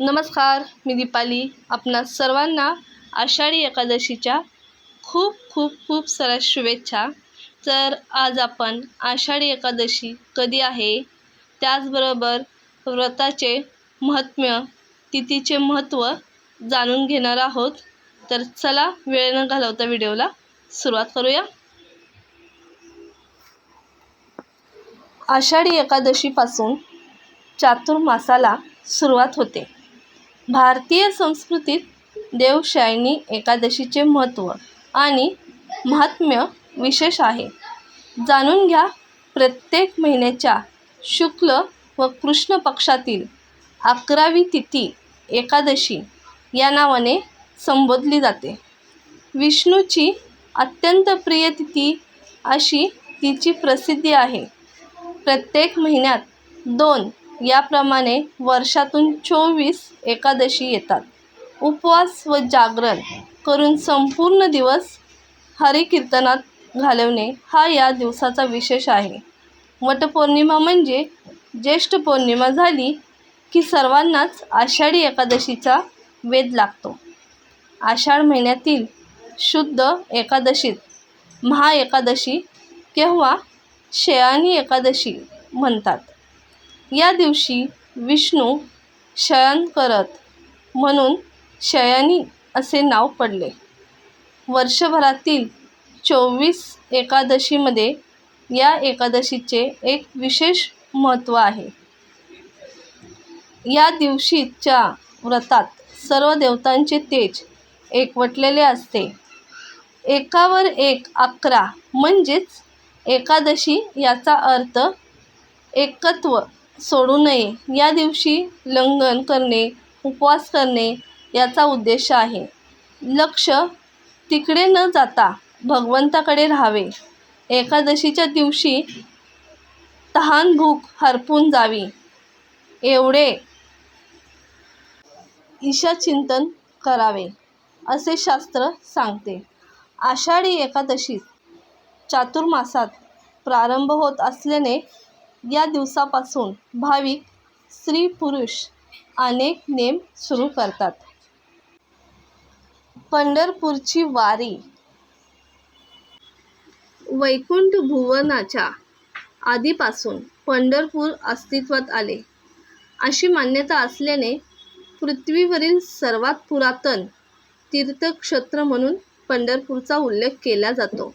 नमस्कार मी दीपाली. आपणा सर्वांना आषाढी एकादशीच्या खूप खूप खूप साऱ्या शुभेच्छा. तर आज आपण आषाढी एकादशी कधी आहे? त्याचबरोबर व्रताचे महात्म्य तिथीचे महत्त्व जाणून घेणार आहोत. तर चला वेळ न घालवता व्हिडिओला सुरुवात करूया. आषाढी एकादशीपासून चातुर्मासाला सुरुवात होते. भारतीय संस्कृतीत देवशायनी एकादशीचे महत्त्व आणि महात्म्य विशेष आहे. जाणून घ्या प्रत्येक महिन्याच्या शुक्ल व कृष्ण पक्षातील अकरावी तिथी एकादशी या नावाने संबोधली जाते. विष्णूची अत्यंत प्रिय तिथी अशी तिची प्रसिद्धी आहे. प्रत्येक महिन्यात दोन याप्रमाणे वर्षातून चोवीस एकादशी येतात. उपवास व जागरण करून संपूर्ण दिवस हरिकीर्तनात घालवणे हा या दिवसाचा विशेष आहे. वटपौर्णिमा म्हणजे ज्येष्ठ पौर्णिमा झाली की सर्वांनाच आषाढी एकादशीचा वेध लागतो. आषाढ महिन्यातील शुद्ध एकादशीत महाएकादशी किंवा शयानी एकादशी म्हणतात. या दिवशी विष्णू शयन करत म्हणून शयानी असे नाव पडले. वर्षभरातील चोवीस एकादशीमध्ये या एकादशीचे एक विशेष महत्त्व आहे. या दिवशीच्या व्रतात सर्व देवतांचे तेज एकवटलेले असते. एकावर एक अकरा म्हणजेच एकादशी याचा अर्थ एकत्व सोडू नये. या दिवशी लंघन करणे उपवास करणे याचा उद्देश आहे. लक्ष तिकडे न जाता भगवंताकडे राहावे. एकादशीच्या दिवशी तहान भूक हरपून जावी. एवढे ईशाचिंतन करावे असे शास्त्र सांगते. आषाढी एकादशी चातुर्मासात प्रारंभ होत असल्याने या दिवसापासून भाविक स्त्री पुरुष अनेक नेम सुरू करतात. पंढरपूरची वारी. वैकुंठ भुवनाच्या आधीपासून पंढरपूर अस्तित्वात आले. अशी मान्यता असल्याने पृथ्वीवरील सर्वात पुरातन तीर्थक्षेत्र म्हणून पंढरपूरचा उल्लेख केला जातो.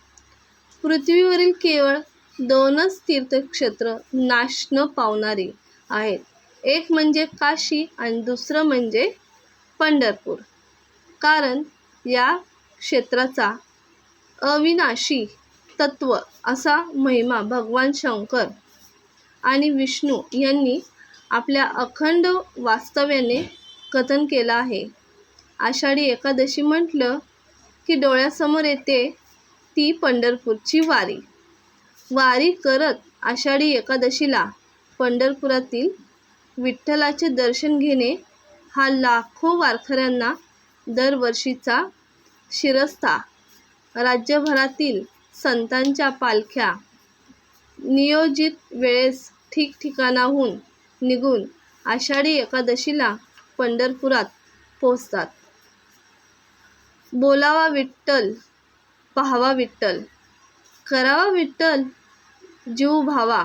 पृथ्वीवरील केवळ दोनच तीर्थक्षेत्र नाश न पावणारी आहेत. एक म्हणजे काशी आणि दुसरं म्हणजे पंढरपूर. कारण या क्षेत्राचा अविनाशी तत्व असा महिमा भगवान शंकर आणि विष्णू यांनी आपल्या अखंड वास्तव्याने कथन केलं आहे. आषाढी एकादशी म्हटलं की डोळ्यासमोर येते ती पंढरपूरची वारी. वारी करत आषाढी एकादशीला पंढरपुरातील विठ्ठलाचे दर्शन घेणे हा लाखो वारकऱ्यांना दरवर्षीचा शिरस्ता. राज्यभरातील संतांच्या पालख्या नियोजित वेळेस ठिकठिकाणाहून निघून आषाढी एकादशीला पंढरपुरात पोचतात बोलावा विठ्ठल पाहावा विठ्ठल करावा विठ्ठल जीव भावा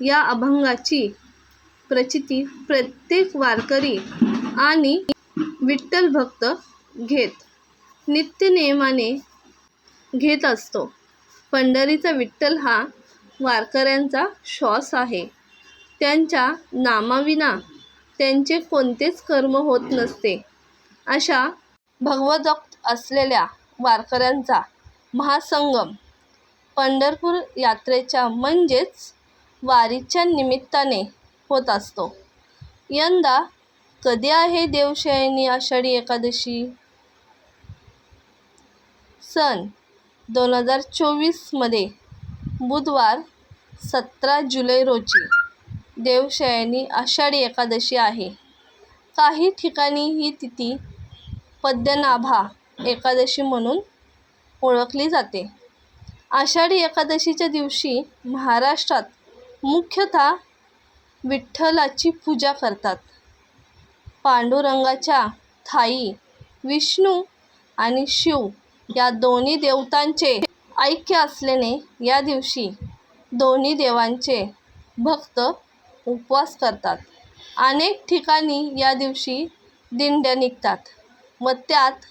या अभंगाची प्रचिती प्रत्येक वारकरी आणि विठ्ठल भक्त घेत नित्यनेमाने घेत असतो. पंढरीचा विठ्ठल हा वारकऱ्यांचा श्वास आहे. त्यांच्या नामाविना त्यांचे कोणतेच कर्म होत नसते. अशा भगवदक्त असलेल्या वारकऱ्यांचा महासंगम पंढरपूर यात्रेच्या म्हणजेच वारीच्या निमित्ताने होत असतो. यंदा कधी आहे देवशयनी आषाढी एकादशी? सन दोन हजार चोवीसमध्ये बुधवार सतरा जुलै रोजी देवशयनी आषाढी एकादशी आहे. काही ठिकाणी ही तिथी पद्मनाभा एकादशी म्हणून ओळखली जाते. आषाढी एकादशीच्या दिवशी महाराष्ट्रात मुख्यतः विठ्ठलाची पूजा करतात. पांडुरंगाच्या थाई विष्णू आणि शिव या दोन्ही देवतांचे ऐक्य असल्याने या दिवशी दोन्ही देवांचे भक्त उपवास करतात. अनेक ठिकाणी या दिवशी दिंड्या निघतात व त्यात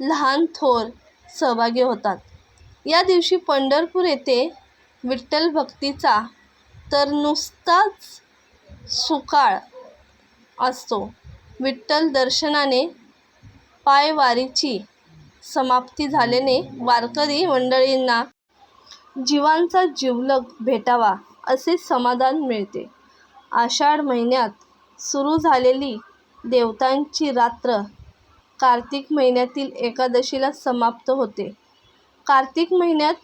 लहान थोर सहभागी होतात. या दिवशी पंढरपूर येथे विठ्ठल भक्तीचा तर नुसताच सुकाळ असतो. विठ्ठल दर्शनाने पायवारीची समाप्ती झाल्याने वारकरी मंडळींना जीवांचा जिवलग भेटावा असे समाधान मिळते. आषाढ महिन्यात सुरू झालेली देवतांची रात्र कार्तिक महिन्यातील एकादशीला समाप्त होते. कार्तिक महिन्यात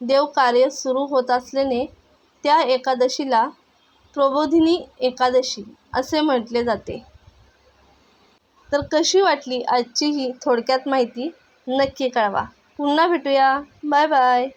देवकार्य सुरू होत असल्याने त्या एकादशीला प्रबोधिनी एकादशी असे म्हटले जाते. तर कशी वाटली आजची ही थोडक्यात माहिती नक्की कळवा. पुन्हा भेटूया. Bye bye.